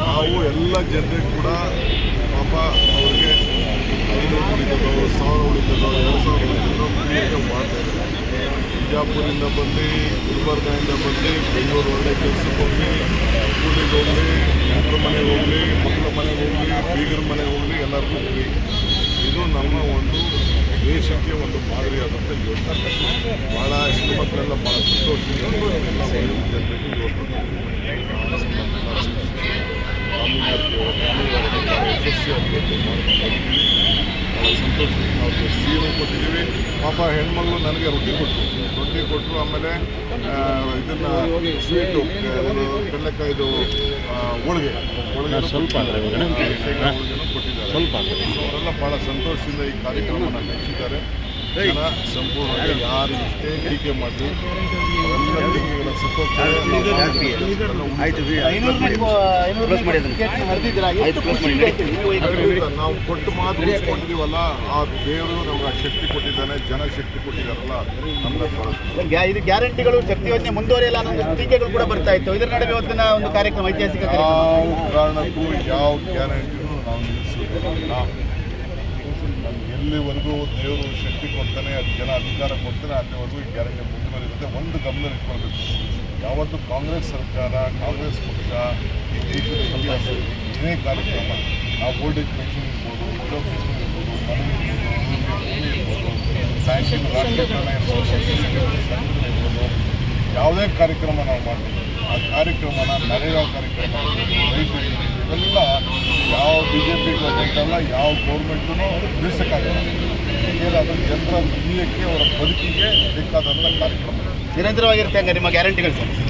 ನಾವು ಎಲ್ಲ ಜನರಿಗೆ ಕೂಡ ಪಾಪ ಅವ್ರಿಗೆ ಐನೂರು ಉಳಿತದೋ, ಸಾವಿರ ಉಳಿತದೋ, ಎರಡು ಸಾವಿರ ಉಳಿತದೋ ಫ್ರೀಯಾಗಿ ಮಾಡ್ತಾ ಬಿಜಾಪುರಿಂದ ಬಂದು, ಗುಲ್ಬರ್ಗಾಯಿಂದ ಬಂದು, ಬೆಂಗಳೂರು ಒಳ್ಳೆ ಕೆಲಸಕ್ಕೆ ಹೋಗಲಿ ಕೂಲಿಗೆ ಹೋಗಲಿ, ಮಕ್ಕಳ ಮನೆಗೆ ಹೋಗಲಿ, ಮಕ್ಕಳ ಮನೆಗೆ ಹೋಗಲಿ, ಬೀಗರ ಮನೆಗೆ ಹೋಗಲಿ, ಎಲ್ಲರಿಗೂ ಫ್ರೀ ಇದು ನಮ್ಮ ಒಂದು ದೇಶಕ್ಕೆ ಒಂದು ಮಾದರಿಯಾದಂಥ ಯೋಜನೆ ಭಾಳ ಹೆಣ್ಮಕ್ಳೆಲ್ಲ ಭಾಳ ಸಂತೋಷದಿಂದ ಎಲ್ಲ ಜನರಿಗೆ ಯೋಜನೆ ಯಶಸ್ವಿಯಾಗಿ ಸಂತೋಷ ಭಾಳ ಅವ್ರಿಗೆ ಸೀರೆ ಕೊಟ್ಟಿದ್ದೀವಿ. ಪಾಪ ಹೆಣ್ಮಗಳು ನನಗೆ ರೊಟ್ಟಿ ಕೊಟ್ಟರು ರೊಟ್ಟಿ ಕೊಟ್ಟರು ಆಮೇಲೆ ಇದನ್ನು ಸ್ವೀಟು ಕಡಲೆಕಾಯ್ದು ಹೋಳಿಗೆ. ಹೋಳಿಗೆ ಸ್ವಲ್ಪ ಕೊಟ್ಟಿದ್ದಾರೆ. ಸ್ವಲ್ಪ ಸೊ ಅವರೆಲ್ಲ ಭಾಳ ಸಂತೋಷದಿಂದ ಈ ಕಾರ್ಯಕ್ರಮವನ್ನು ನಡೆಸಿದ್ದಾರೆ. ಜನ ಸಂಪೂರ್ಣವಾಗಿ ಯಾರು ಎಷ್ಟೇ ಟೀಕೆ ಮಾಡಿ ಅವೆಲ್ಲ ಟೀಕೆಗಳ ಸತ್ತೋಗ್ತಾರೆ ಆಯ್ತು ಕ್ಲೋಸ್ ಮಾಡಿ ಅದನ್ನು ಆಯ್ತು. ಕ್ಲೋಸ್ ಮಾಡಿ ನಡಿ. ನಾವು ಕೊಟ್ಟು ಮಾತ್ರ ಕೊಟ್ಟಿದ್ದೀವಲ್ಲ ಆ ದೇವರು ನಮ್ಗೆ ಆ ಶಕ್ತಿ ಕೊಟ್ಟಿದ್ದಾನೆ ಜನ ಶಕ್ತಿ ಕೊಟ್ಟಿದ್ದಾರಲ್ಲ ನಮ್ಗೆ ಇದು ಗ್ಯಾರಂಟಿಗಳು ಶಕ್ತಿ ಯೋಜನೆ ಮುಂದುವರಿಯಲ್ಲ ಅನ್ನೋ ಟೀಕೆಗಳು ಕೂಡ ಬರ್ತಾ ಇತ್ತು. ಇದರ ನಡುವೆ ಇವತ್ತಿನ ಒಂದು ಕಾರ್ಯಕ್ರಮ ಐತಿಹಾಸಿಕ ಕಾರ್ಯಕ್ರಮ. ಯಾವ ಕಾರಣಕ್ಕೂ ಯಾವ ಗ್ಯಾರಂಟಿನೂ ನಾವು ನಿಲ್ಲಿಸೋದಿಲ್ಲ. ನಮ್ಗೆ ಎಲ್ಲಿವರೆಗೂ ದೇವರು ಶಕ್ತಿ ಕೊಡ್ತಾನೆ, ಅದು ಜನ ಅಧಿಕಾರ ಕೊಡ್ತಾನೆ, ಅಲ್ಲಿವರೆಗೂ ಈ ಗ್ಯಾರಂಟಿ ಮುಂದುವರಿಯುತ್ತೆ ಒಂದು ಗಮನ ಇಟ್ಕೊಳ್ಬೇಕು. ಯಾವತ್ತು ಕಾಂಗ್ರೆಸ್ ಸರ್ಕಾರ, ಕಾಂಗ್ರೆಸ್ ಪಕ್ಷ ಈ ದೇಶದ ಏನೇ ಕಾರ್ಯಕ್ರಮ ನಾವು ಓಲ್ಡ್ ಏಜ್ ಪೆನ್ಷನ್ ಇರ್ಬೋದು ವಿಡೋ ಪೆನ್ಷನ್ ಇರ್ಬೋದು, ಮನೆ ಇರ್ಬೋದು ಇರ್ಬೋದು ಬ್ಯಾಂಕಿನ ಇರ್ಬೋದು, ಯಾವುದೇ ಕಾರ್ಯಕ್ರಮ ನಾವು ಮಾಡ್ತೀವಿ. ಆ ಕಾರ್ಯಕ್ರಮನ ನರೇಗಾ ಕಾರ್ಯಕ್ರಮ ರೈತರಿಗೆ ಇವೆಲ್ಲ ಬಿ ಜೆ ಪಿ ಗೌರ್ಮೆಂಟಲ್ಲ ಯಾವ ಗೌರ್ಮೆಂಟೂ ನಿಲ್ಲಿಸೋಕ್ಕಾಗಲ್ಲ ಏಕೆಂದರೆ ಅದು ಜನರ ಜೀವಕ್ಕೆ ಅವರ ಬದುಕಿಗೆ ಬೇಕಾದಂಥ ಕಾರ್ಯಕ್ರಮ. ನಿರಂತರವಾಗಿರುತ್ತೆ ಹಂಗೆ, ನಿಮ್ಮ ಗ್ಯಾರಂಟಿಗಳು ಸರ್.